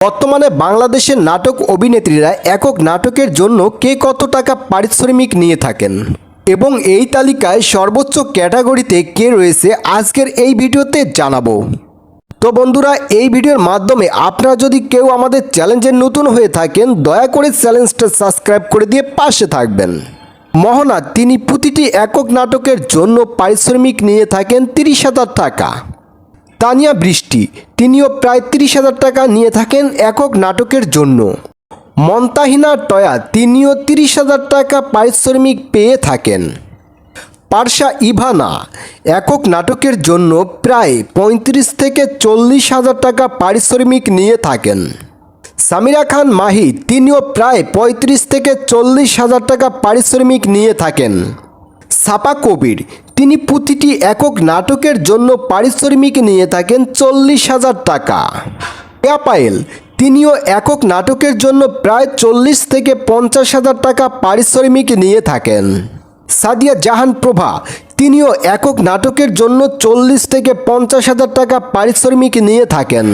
বর্তমানে বাংলাদেশের নাটক অভিনেত্রীরা একক নাটকের জন্য কে কত টাকা পারিশ্রমিক নিয়ে থাকেন? এবং এই তালিকায় সর্বোচ্চ ক্যাটাগরিতে কে রয়েছে আজকের এই ভিডিওতে জানাব। তো বন্ধুরা, এই ভিডিওর মাধ্যমে আপনারা যদি কেউ আমাদের চ্যালেঞ্জের নতুন হয়ে থাকেন, দয়া করে চ্যালেঞ্জটা সাবস্ক্রাইব করে দিয়ে পাশে থাকবেন। মোহনা তিনি প্রতিটি একক নাটকের জন্য পারিশ্রমিক নিয়ে থাকেন তিরিশ হাজার টাকা। তানিয়া বৃষ্টি। তিনিও প্রায় তিরিশ হাজার টাকা নিয়ে থাকেন একক নাটকের জন্য। মন্তাহিনা টয়া তিনিও তিরিশ হাজার টাকা পারিশ্রমিক পেয়ে থাকেন। পার্শা ইভানা একক নাটকের জন্য প্রায় পঁয়ত্রিশ থেকে চল্লিশ হাজার টাকা পারিশ্রমিক নিয়ে থাকেন। সামিরা খান মাহি তিনিও প্রায় পঁয়ত্রিশ থেকে চল্লিশ হাজার টাকা পারিশ্রমিক নিয়ে থাকেন। সাপা কবির তিনি প্রতিটি একক নাটকের জন্য পারিশ্রমিক নিয়ে থাকেন চল্লিশ হাজার টাকা। কেয়া পায়েল তিনিও একক নাটকের জন্য প্রায় চল্লিশ থেকে পঞ্চাশ হাজার টাকা পারিশ্রমিক নিয়ে থাকেন। সাদিয়া জাহান প্রভা, তিনিও একক নাটকের জন্য চল্লিশ থেকে পঞ্চাশ হাজার টাকা পারিশ্রমিক নিয়ে থাকেন।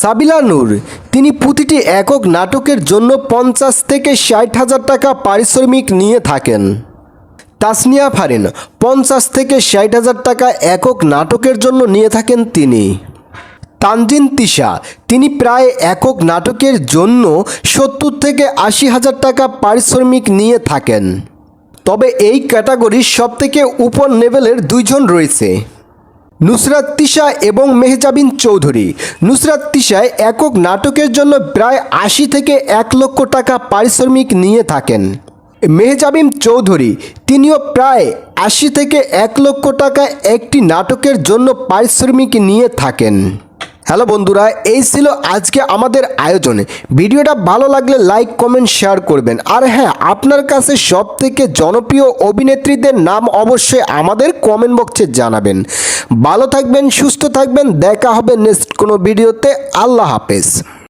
সাবিলা নূর, তিনি প্রতিটি একক নাটকের জন্য পঞ্চাশ থেকে ষাট হাজার টাকা পারিশ্রমিক নিয়ে থাকেন। তাসনিয়া ফারিন পঞ্চাশ থেকে ষাট হাজার টাকা একক নাটকের জন্য নিয়ে থাকেন তিনি। তানজিন তিশা, তিনি প্রায় একক নাটকের জন্য সত্তর থেকে আশি হাজার টাকা পারিশ্রমিক নিয়ে থাকেন। তবে এই ক্যাটাগরির সবথেকে উপর লেভেলের দুইজন রয়েছে। নুসরাত তিশা এবং মেহজাবিন চৌধুরী। নুসরাত তিশায় একক নাটকের জন্য প্রায় আশি থেকে এক লক্ষ টাকা পারিশ্রমিক নিয়ে থাকেন। মেহজাবিন চৌধুরী, তিনিও প্রায় আশি থেকে এক লক্ষ টাকা একটি নাটকের জন্য পারিশ্রমিক নিয়ে থাকেন। হ্যালো বন্ধুরা, এই ছিল আজকে আমাদের আয়োজনে। ভিডিওটা ভালো লাগলে লাইক, কমেন্ট, শেয়ার করবেন। আর হ্যাঁ আপনার কাছে সব থেকে জনপ্রিয় অভিনেত্রীদের নাম অবশ্যই আমাদের কমেন্ট বক্সে জানাবেন। ভালো থাকবেন, সুস্থ থাকবেন, দেখা হবে নেক্সট কোনো ভিডিওতে আল্লাহ হাফেজ।